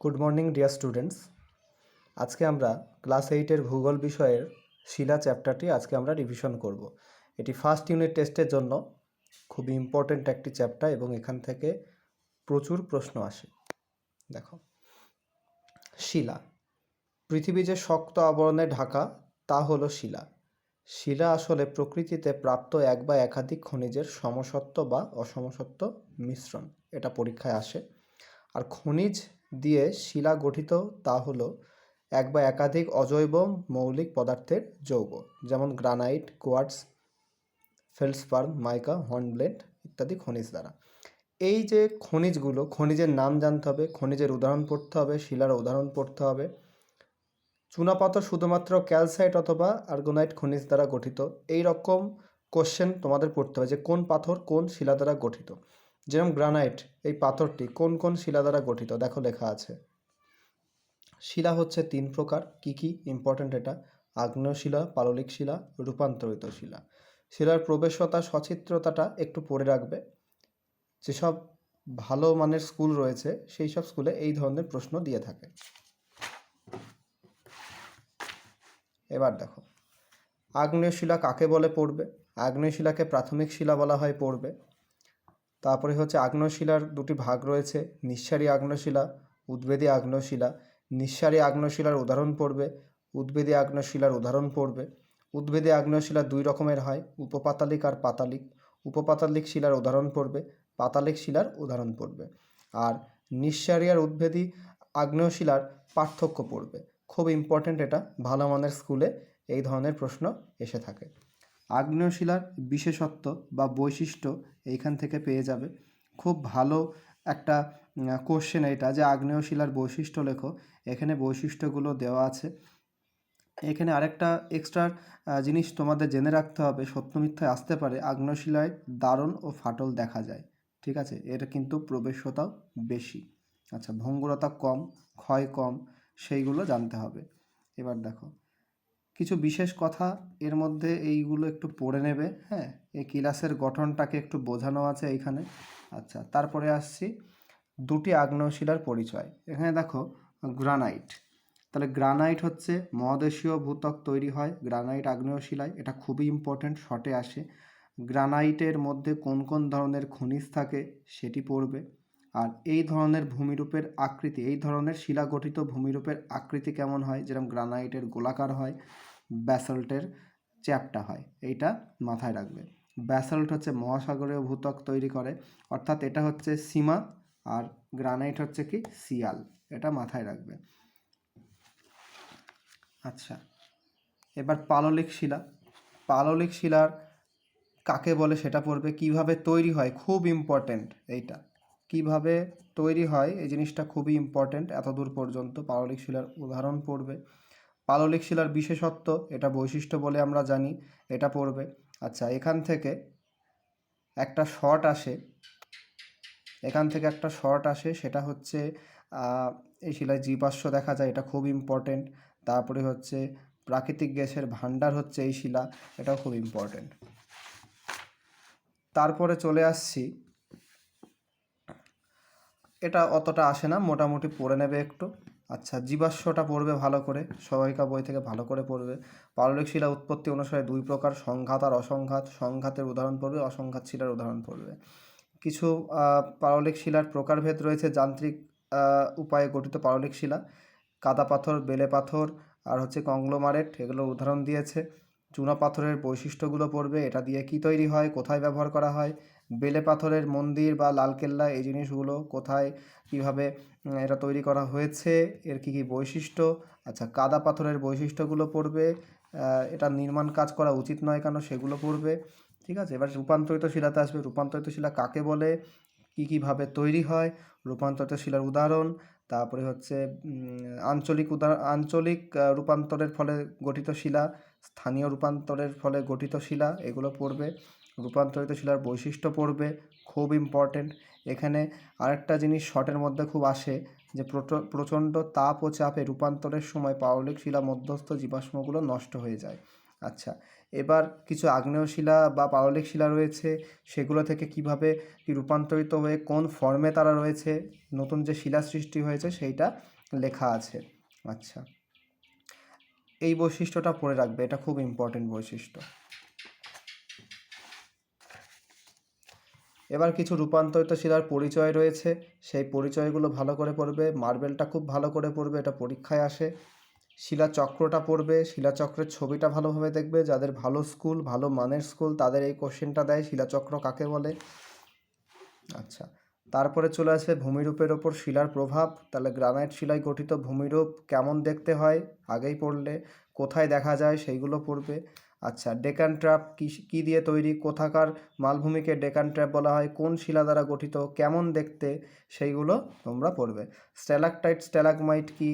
Good morning dear students আজকে আমরা class এইটের ভূগোল বিষয়ের শিলা চ্যাপ্টারটি আজকে আমরা রিভিশন করব। এটি ফার্স্ট ইউনিট টেস্টের জন্য খুবই ইম্পর্ট্যান্ট একটি চ্যাপ্টার এবং এখান থেকে প্রচুর প্রশ্ন আসে। দেখো, শিলা, পৃথিবী যে শক্ত আবরণে ঢাকা, তা হলো শিলা। শিলা আসলে প্রকৃতিতে প্রাপ্ত এক বা একাধিক খনিজের সমসত্ব বা অসমসত্ব মিশ্রণ। এটা পরীক্ষায় আসে। আর খনিজ দিয়ে শিলা গঠিত তা হলো এক বা একাধিক অজৈব মৌলিক পদার্থের যৌগ, যেমন গ্রানাইট কোয়ার্টস ফেলসপার্ম মাইকা হর্নব্লেড ইত্যাদি খনিজ দ্বারা। এই যে খনিজগুলো, খনিজের নাম জানতে হবে, খনিজের উদাহরণ পড়তে হবে, শিলার উদাহরণ পড়তে হবে। চুনাপাথর শুধুমাত্র ক্যালসাইট অথবা আর্গোনাইট খনিজ দ্বারা গঠিত। এই রকম কোশ্চেন তোমাদের পড়তে হবে যে কোন পাথর কোন শিলা দ্বারা গঠিত। যেরকম গ্রানাইট, এই পাথরটি কোন কোন শিলা দ্বারা গঠিত? দেখো লেখা আছে। শিলা হচ্ছে তিন প্রকার। কি কি? ইম্পর্ট্যান্ট এটা। আগ্নেয় শিলা পাললিক শিলা, রূপান্তরিত শিলা। শিলার প্রবেশতা, সচিত্রতাটা একটু পড়ে রাখবে। যেসব ভালো মানের স্কুল রয়েছে, সেই সব স্কুলে এই ধরনের প্রশ্ন দিয়ে থাকে। এবার দেখো আগ্নেয় শিলা কাকে বলে পড়বে? আগ্নেয় শিলাকে প্রাথমিক শিলা বলা হয় পড়বে। তারপরে হচ্ছে আগ্নেয় শিলার দুটি ভাগ রয়েছে। নিঃসারী আগ্নেয় শিলা উদ্বেদী আগ্নেয় শিলা নিঃসারী আগ্নেয় শিলার উদাহরণ পড়বে, উদ্বেদী আগ্নেয় শিলার উদাহরণ পড়বে। উদ্বেদী আগ্নেয় শিলা দুই রকমের হয়, উপপাতালিক আর পাতালিক। উপপাতালিক শিলার উদাহরণ পড়বে, পাতালিক শিলার উদাহরণ পড়বে। আর নিঃসারী আর উদ্বেদী আগ্নেয় শিলার পার্থক্য পড়বে। খুব ইম্পর্ট্যান্ট এটা, ভালো মানের স্কুলে এই ধরনের প্রশ্ন এসে থাকে। আগ্নেয় শিলার বিশেষত্ব বা বৈশিষ্ট্য এইখান থেকে পেয়ে যাবে। খুব ভালো একটা কোশ্চেন এটা যে আগ্নেয় শিলার বৈশিষ্ট্য লেখো, এখানে বৈশিষ্ট্যগুলো দেওয়া আছে। এখানে আরেকটা এক্সট্রা জিনিস তোমাদের জেনে রাখতে হবে, সত্য মিথ্যায় আসতে পারে আগ্নেয় শিলায় দারণ ও ফাটল দেখা যায়, ঠিক আছে? এটা কিন্তু প্রবেশতাও বেশি। আচ্ছা ভঙ্গুরতা কম, ক্ষয় কম, সেইগুলো জানতে হবে। এবার দেখো কিছু বিশেষ কথা এর মধ্যে এইগুলো একটু পড়ে নেবে হ্যাঁ? এই কিলাসের গঠনটাকে একটু বোঝানো আছে এইখানে। আচ্ছা তারপরে আসছি দুটি আগ্নেয়শিলার পরিচয়। এখানে দেখো, গ্রানাইট। তাহলে গ্রানাইট হচ্ছে মহাদেশীয় ভূত্বক তৈরি হয়, গ্রানাইট আগ্নেয়শিলায়। এটা খুবই ইম্পর্ট্যান্ট শটে আসে। গ্রানাইটের মধ্যে কোন কোন ধরনের খনিজ থাকে সেটি পড়বে। আর এই ধরনের ভূমিরূপের আকৃতি, এই ধরনের শিলা গঠিত ভূমিরূপের আকৃতি কেমন হয়? যেরকম গ্রানাইটের গোলাকার হয় ব্যাসল্টের চ্যাপটা হয়, এইটা মাথায় রাখবে। ব্যাসল্ট হচ্ছে মহাসাগরীয় ভূত্বক তৈরি করে, অর্থাৎ এটা হচ্ছে সীমা আর গ্রানাইট হচ্ছে কি? সিয়াল এটা মাথায় রাখবে। আচ্ছা এবার পাললিক শিলা। পাললিক শিলার কাকে বলে সেটা পড়বে? কীভাবে তৈরি হয়? খুব ইম্পর্ট্যান্ট এইটা। কীভাবে তৈরি হয়? এই জিনিসটা খুবই ইম্পর্ট্যান্ট এত দূর পর্যন্ত পাললিক শিলার উদাহরণ পড়বে। পাললিক শিলার বিশেষত্ব, এটা বৈশিষ্ট্য বলে আমরা জানি, এটা পড়বে। আচ্ছা এখান থেকে একটা শর্ট আসে, এখান থেকে একটা শর্ট আসে, সেটা হচ্ছে এই শিলায় জীবাশ্ম দেখা যায়, এটা খুব ইম্পর্টেন্ট তারপরে হচ্ছে, প্রাকৃতিক গ্যাসের ভাণ্ডার হচ্ছে এই শিলা, এটাও খুব ইম্পর্টেন্ট তারপরে চলে আসছি, এটা অতটা আসে না, মোটামুটি পড়ে নেবে একটু। আচ্ছা জীবাশ্মটা পড়বে ভালো করে সবাইকা বই থেকে ভালো করে পড়বে। পাললিক শিলা উৎপত্তি অনুসারে দুই প্রকার, সংঘাত আর অসংঘাত। সংঘাতের উদাহরণ পড়বে অসংঘাত শিলার উদাহরণ পড়বে। কিছু পাললিক শিলার প্রকারভেদ রয়েছে, যান্ত্রিক উপায়ে গঠিত পাললিক শিলা কাদা পাথর, বেলে পাথর আর হচ্ছে কংগ্লোমারেট, এগুলোর উদাহরণ দিয়েছে। চুনা পাথরের বৈশিষ্ট্যগুলো পড়বে, এটা দিয়ে কি তৈরি হয়, কোথায় ব্যবহার করা হয় বেলে পাথরের মন্দির বা লালকেল্লা এই জিনিসগুলো কোথায়, কীভাবে এটা তৈরি করা হয়েছে, এর কী কী বৈশিষ্ট্য? আচ্ছা কাদা পাথরের বৈশিষ্ট্যগুলো পড়বে এটা নির্মাণ কাজ করা উচিত নয় কেন সেগুলো পড়বে, ঠিক আছে? এবার রূপান্তরিত শিলাতে আসবে রূপান্তরিত শিলা কাকে বলে, কী কীভাবে তৈরি হয় রূপান্তরিত শিলার উদাহরণ, তারপরে হচ্ছে আঞ্চলিক উদাহরণ আঞ্চলিক রূপান্তরের ফলে গঠিত শিলা, স্থানীয় রূপান্তরের ফলে গঠিত শিলা, এগুলো পড়বে। রূপান্তরিত শিলার বৈশিষ্ট্য পড়বে, খুব ইম্পর্টেন্ট এখানে আরেকটা জিনিস শর্টের মধ্যে খুব আসে যে প্রচণ্ড তাপ ও চাপে রূপান্তরের সময় পাললিক শিলা মধ্যস্থ জীবাশ্মগুলো নষ্ট হয়ে যায়। আচ্ছা এবার কিছু আগ্নেয় শিলা বা পাললিক শিলা রয়েছে, সেগুলো থেকে কীভাবে কি রূপান্তরিত হয়ে কোন ফর্মে তারা রয়েছে, নতুন যে শিলা সৃষ্টি হয়েছে সেইটা লেখা আছে। আচ্ছা এই বৈশিষ্ট্যটা পড়ে রাখবে, এটা খুব ইম্পর্টেন্ট বৈশিষ্ট্য। এবার কিছু রূপান্তরিত শিলার পরিচয় রয়েছে। সেই পরিচয়গুলো ভালো করে পড়বে। মার্বেলটা খুব ভালো করে পড়বে। এটা পরীক্ষায় আসে। শিলাচক্রটা পড়বে। শিলাচক্রের ছবিটা ভালোভাবে দেখবে। যাদের ভালো স্কুল ভালো মানের স্কুল তাদের এই কোশ্চেনটা দেয়। শিলাচক্র কাকে বলে? আচ্ছা তারপরে চলে আসবে ভূমিরূপের ওপর শিলার প্রভাব। তাহলে গ্রানাইট শিলায় গঠিত ভূমিরূপ কেমন দেখতে হয়? আগেই পড়লে। কোথায় দেখা যায়? সেইগুলো পড়বে। আচ্ছা ডেকান ট্র্যাপ কী কী দিয়ে তৈরি? কোথাকার মালভূমিকে ডেকান ট্র্যাপ বলা হয়? কোন শিলা দ্বারা গঠিত? কেমন দেখতে? সেইগুলো তোমরা পড়বে। স্ট্যালাকটাইট স্ট্যালাকমাইট কি?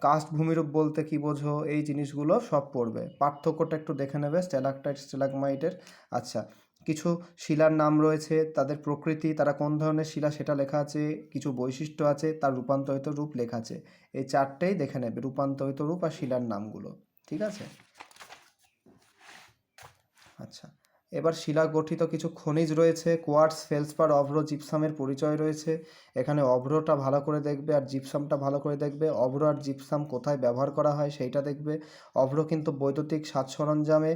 কাস্ট ভূমিরূপ বলতে কি বোঝো? এই জিনিসগুলো সব পড়বে। পার্থক্যটা একটু দেখে নেবে স্ট্যালাকটাইট স্ট্যালাকমাইটের আচ্ছা কিছু শিলার নাম রয়েছে, তাদের প্রকৃতি, তারা কোন ধরনের শিলা সেটা লেখা আছে? কিছু বৈশিষ্ট্য আছে, তার রূপান্তরিত রূপ লেখা আছে। এই চারটেই দেখে নেবে, রূপান্তরিত রূপ আর শিলার নামগুলো। ঠিক আছে? আচ্ছা। এবার শিলা গঠিত কিছু খনিজ রয়েছে কোয়ার্টস ফেলসপার, অভ্র, জিপসামের পরিচয় রয়েছে। এখানে অভ্রটা ভালো করে দেখবে আর জিপসামটা ভালো করে দেখবে। অভ্র আর জিপসাম কোথায় ব্যবহার করা হয় সেইটা দেখবে। অভ্র কিন্তু বৈদ্যুতিক সাজ সরঞ্জামে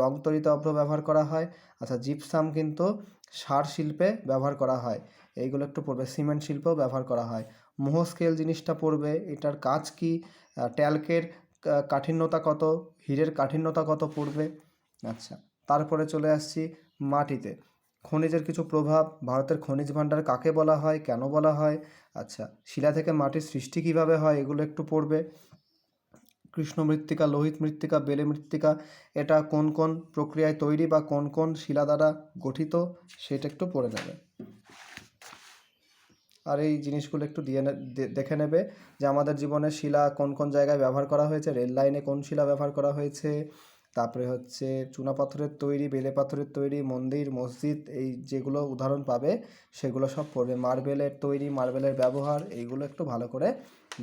রং তরিত অভ্র ব্যবহার করা হয়। আচ্ছা জিপসাম কিন্তু সার শিল্পে ব্যবহার করা হয়। এইগুলো একটু পড়বে। সিমেন্ট শিল্পেও ব্যবহার করা হয়। মোহ স্কেল জিনিসটা পড়বে। এটার কাজ কি? ট্যালকের কাঠিন্যতা কত? হীরের কাঠিন্যতা কত পড়বে? আচ্ছা। তারপরে চলে আসছি মাটিতে। খনিজের কিছু প্রভাব, ভারতের খনিজ ভাণ্ডার কাকে বলা হয়, কেন বলা হয়? আচ্ছা শিলা থেকে মাটির সৃষ্টি কীভাবে হয় এগুলো একটু পড়বে। কৃষ্ণ মৃত্তিকা, লোহিত মৃত্তিকা, বেলে মৃত্তিকা, এটা কোন কোন প্রক্রিয়ায় তৈরি বা কোন কোন শিলা দ্বারা গঠিত, সেটা একটু পড়ে নেবে। আর এই জিনিসগুলো একটু দিয়ে দেখে নেবে যে আমাদের জীবনে শিলা কোন কোন জায়গায় ব্যবহার করা হয়েছে, রেল লাইনে কোন শিলা ব্যবহার করা হয়েছে তারপরে হচ্ছে চুনা পাথরের তৈরি, বেলে পাথরের তৈরি, মন্দির, মসজিদ, এই যেগুলো উদাহরণ পাবে, সেগুলো সব পড়বে। মার্বেলের তৈরি, মার্বেলের ব্যবহার, এইগুলো একটু ভালো করে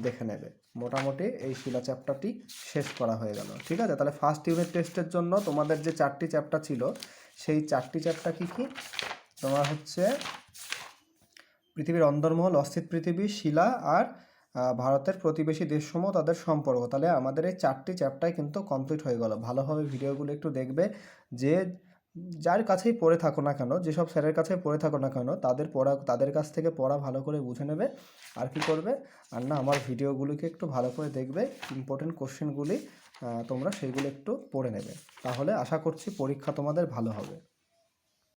দেখে নেবে। মোটামুটি এই শিলা চ্যাপ্টারটি শেষ করা হয়ে গেল। ঠিক আছে? তাহলে ফার্স্ট ইউনিট টেস্টের জন্য তোমাদের যে চারটি চ্যাপ্টার ছিল, সেই চারটি চ্যাপ্টার কি কি? তোমার হচ্ছে পৃথিবীর অন্দরমহল অস্থিত পৃথিবী, শিলা আর ভারতের প্রতিবেশী দেশসমূহ তাদের সম্পর্ক। তাহলে আমাদের এই চারটি চ্যাপ্টার কিন্তু কমপ্লিট হয়ে গেল। ভালোভাবে ভিডিওগুলো একটু দেখবে যে যার কাছেই পড়ে থাকো না কেন, যেসব স্যারের কাছে পড়ে থাকো না কেন, তাদের পড়া, তাদের কাছ থেকে পড়া ভালো করে বুঝে নেবে। আর কি করবে? আর না, আমার ভিডিওগুলিকে একটু ভালো করে দেখবে ইম্পর্টেন্ট কোশ্চেনগুলি তোমরা সেইগুলো একটু পড়ে নেবে। তাহলে আশা করছি পরীক্ষা তোমাদের ভালো হবে।